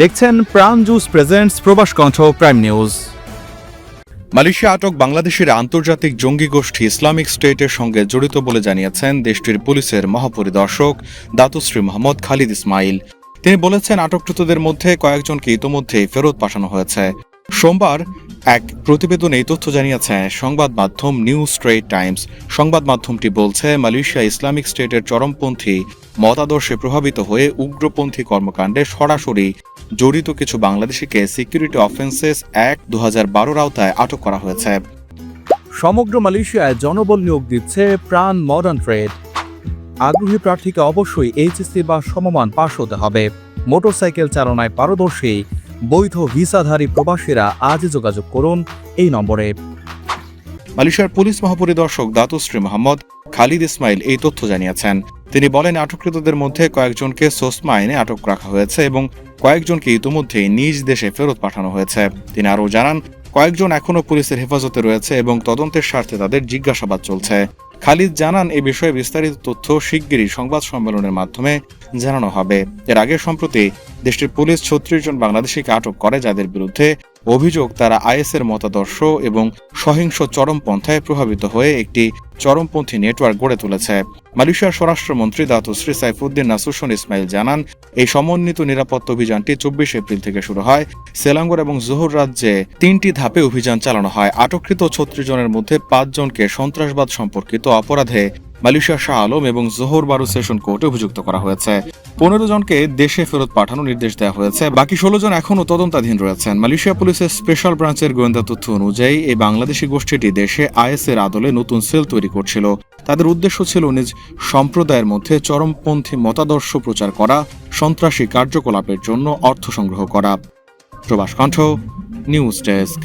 দেখছেন প্রাণ juice presents প্রবাস কণ্ঠ প্রাইম নিউজ মালয়েশিয়া আটক বাংলাদেশের আন্তর্জাতিক জঙ্গি গোষ্ঠী ইসলামিক স্টেটের সঙ্গে জড়িত বলে জানিয়েছেন দেশটির পুলিশের মহাপরিদর্শক দাতুশ্রী মোহাম্মদ খালিদ ইসমাইল। তিনি বলেছেন, আটককৃতদের মধ্যে কয়েকজনকে ইতোমধ্যেই ফেরত পাঠানো হয়েছে। সোমবার এক প্রতিবেদনে তথ্য জানিয়েছে, সংবাদ মাধ্যম নিউ স্ট্রেট টাইমস সংবাদ মাধ্যমটি বলছে, মালয়েশিয়া ইসলামিক স্টেটের চরমপন্থী মতাদর্শে প্রভাবিত হয়ে উগ্রপন্থী কর্মকাণ্ডে সরাসরি জড়িত কিছু বাংলাদেশিকে সিকিউরিটি অফেন্সেস এক দু হাজার আওতায় আটক করা হয়েছে। সমগ্র মালয়েশিয়ায় জনবল নিয়োগ দিচ্ছে প্রাণ মডার্ন ট্রেড আগ্রহী প্রার্থীকে অবশ্যই এইচএসসি বা সমমান পাশ হতে হবে। মোটরসাইকেল চালনায় পারদর্শী বৈধ ভিসাধারী প্রবাসীরা আজই যোগাযোগ করুন এই নম্বরে। মালয়েশিয়ার police মহাপরিদর্শক Datuk Seri Mohamad Khalid Ismail এই তথ্য জানিয়েছেন। তিনি বলেন, আটককৃতদের মধ্যে কয়েকজনকে সোসমা আইনে আটক রাখা হয়েছে এবং কয়েকজনকে ইতিমধ্যেই নিজ দেশে ফেরত পাঠানো হয়েছে। তিনি আরও জানান, কয়েকজন এখনও পুলিশের হেফাজতে রয়েছে এবং তদন্তের স্বার্থে তাদের জিজ্ঞাসাবাদ চলছে। খালিদ জানান, এ বিষয়ে বিস্তারিত তথ্য শিগগিরই সংবাদ সম্মেলনের মাধ্যমে জানানো হবে। এর আগে সম্প্রতি দেশটির পুলিশ ছত্রিশ জন বাংলাদেশিকে আটক করে, যাদের বিরুদ্ধে অভিযোগ তারা আইএসের মতাদর্শ এবং সহিংস চরমপন্থায় প্রভাবিত হয়ে একটি চরমপন্থী নেটওয়ার্ক গড়ে তুলেছে। মালয়েশিয়ার স্বরাষ্ট্রমন্ত্রী দাতুশ্রী সাইফুদ্দিন নাসুসন ইসমাইল জানান, এই সমন্বিত নিরাপত্তা অভিযানটি চব্বিশ এপ্রিল থেকে শুরু হয়। সেলাঙ্গর এবং জোহর রাজ্যে তিনটি ধাপে অভিযান চালানো হয়। আটককৃত ছত্রিশ জনের মধ্যে পাঁচজনকে সন্ত্রাসবাদ সম্পর্কিত অপরাধে মালয়েশিয়া শাহ আলম এবং জোহর বারু সেশন কোর্টে অভিযুক্ত করা হয়েছে। পনেরো জনকে দেশে ফেরত পাঠানোর নির্দেশ দেওয়া হয়েছে। বাকি ষোলো জন এখনও তদন্তাধীন রয়েছেন। মালয়েশিয়া পুলিশের স্পেশাল ব্রাঞ্চের গোয়েন্দা তথ্য অনুযায়ী এই বাংলাদেশি গোষ্ঠীটি দেশে আইএসের আদলে নতুন সেল তৈরি করছিল। তাদের উদ্দেশ্য ছিল নিজ সম্প্রদায়ের মধ্যে চরমপন্থী মতাদর্শ প্রচার করা, সন্ত্রাসী কার্যকলাপের জন্য অর্থ সংগ্রহ করা। প্রবাস কণ্ঠ, নিউজ ডেস্ক।